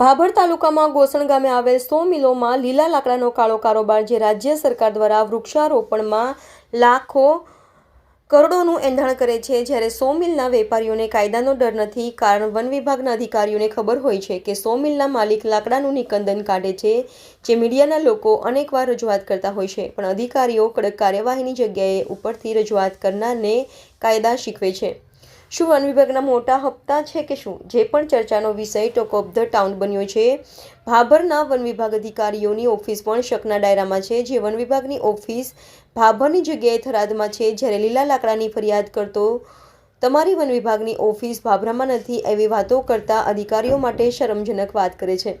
ભાભર તાલુકામાં ગોસણ ગામે આવેલ સો મિલોમાં લીલા લાકડાનો કાળો કારોબાર જે રાજ્ય સરકાર દ્વારા વૃક્ષારોપણમાં લાખો કરોડોનું એંધાણ કરે છે, જ્યારે સો મિલના વેપારીઓને કાયદાનો ડર નથી. કારણ વન વિભાગના અધિકારીઓને ખબર હોય છે કે સો મિલના માલિક લાકડાનું નિકંદન કાઢે છે, જે મીડિયાના લોકો અનેકવાર રજૂઆત કરતા હોય છે. પણ અધિકારીઓ કડક કાર્યવાહીની જગ્યાએ ઉપરથી રજૂઆત કરનારને કાયદા શીખવે છે. શું વન વિભાગના મોટા હપ્તા છે કે શું? જે પણ ચર્ચાનો વિષય ટોક ઓફ ધ ટાઉન બન્યો છે. ભાભરના વન વિભાગ અધિકારીઓની ઓફિસ પણ શકના ડાયરામાં છે, જે વન વિભાગની ઓફિસ ભાભરની જગ્યાએ થરાદમાં છે. જ્યારે લીલા લાકડાની ફરિયાદ કરતો તમારી વન વિભાગની ઓફિસ ભાભરામાં નથી, એવી વાતો કરતા અધિકારીઓ માટે શરમજનક વાત કરે છે.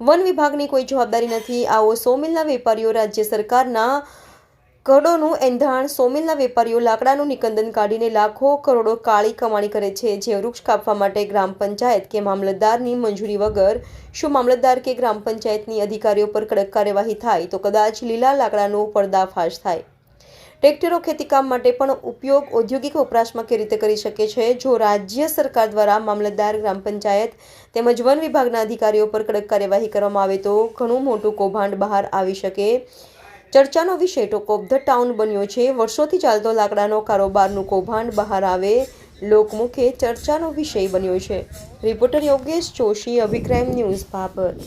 વન વિભાગની કોઈ જવાબદારી નથી. આવો સો મિલના વેપારીઓ રાજ્ય સરકારના કરોડોનું એંધાણ, સોમિલના વેપારીઓ લાકડાનું નિકંદન કાઢીને લાખો કરોડો કાળી કમાણી કરે છે, જે વૃક્ષ કાપવા માટે ગ્રામ પંચાયત કે મામલતદારની મંજૂરી વગર. શું મામલતદાર કે ગ્રામ પંચાયતની અધિકારીઓ પર કડક કાર્યવાહી થાય, તો કદાચ લીલા લાકડાનો પર્દાફાશ થાય? ટ્રેક્ટરો ખેતીકામ માટે પણ ઉપયોગ ઔદ્યોગિક વપરાશમાં કે રીતે કરી શકે છે? જો રાજ્ય સરકાર દ્વારા મામલતદાર, ગ્રામ પંચાયત તેમજ વન વિભાગના અધિકારીઓ પર કડક કાર્યવાહી કરવામાં આવે તો ઘણું મોટું કૌભાંડ બહાર આવી શકે. ચર્ચાનો વિષય ટોક ઓફ ધ ટાઉન બન્યો છે. વર્ષોથી ચાલતો લાકડાનો કારોબારનું કૌભાંડ બહાર આવે, લોકમુખે ચર્ચાનો વિષય બન્યો છે. Reporter Yogesh Joshi, Abhi crime news Bhabhar